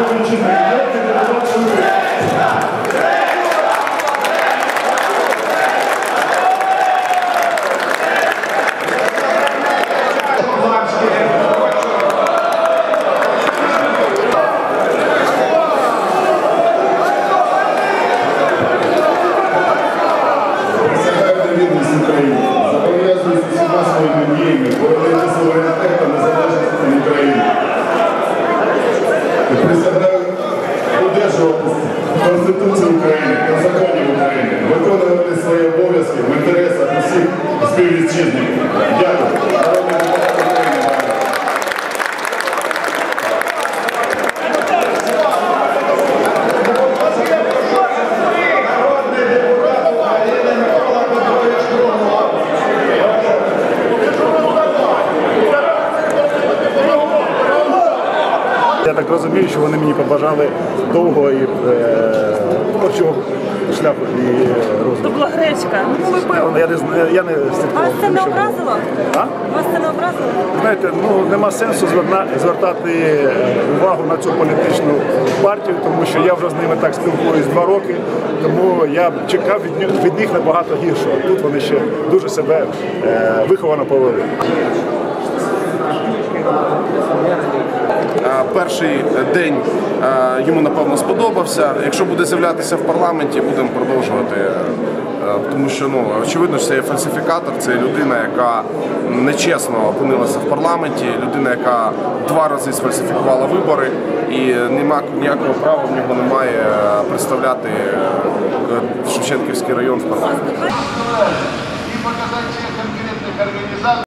Obrigado, Присягаю удержуватись Конституції України та законів України, виконувати свої обов'язки в інтересах усіх співвітчизників. Я так розумію, що вони мені побажали довгого і е, творчого шляху і е, розвитку. То була гречка. Ну, напевно, я не знаю, я не слідкував. Вас це не образило? А? Вас це не образило? Знаєте, ну нема сенсу звертати увагу на цю політичну партію, тому що я вже з ними так спілкуюсь два роки. Тому я чекав від, них- від них набагато гіршого. Тут вони ще дуже себе е, виховано повели. Перший день е, йому напевно сподобався. Якщо буде з'являтися в парламенті, будемо продовжувати. Е, Тому що ну очевидно, що це є фальсифікатор, це людина, яка нечесно опинилася в парламенті, людина, яка два рази сфальсифікувала вибори, і нема ніякого права в нього немає е, представляти Шевченківський район в парламенті.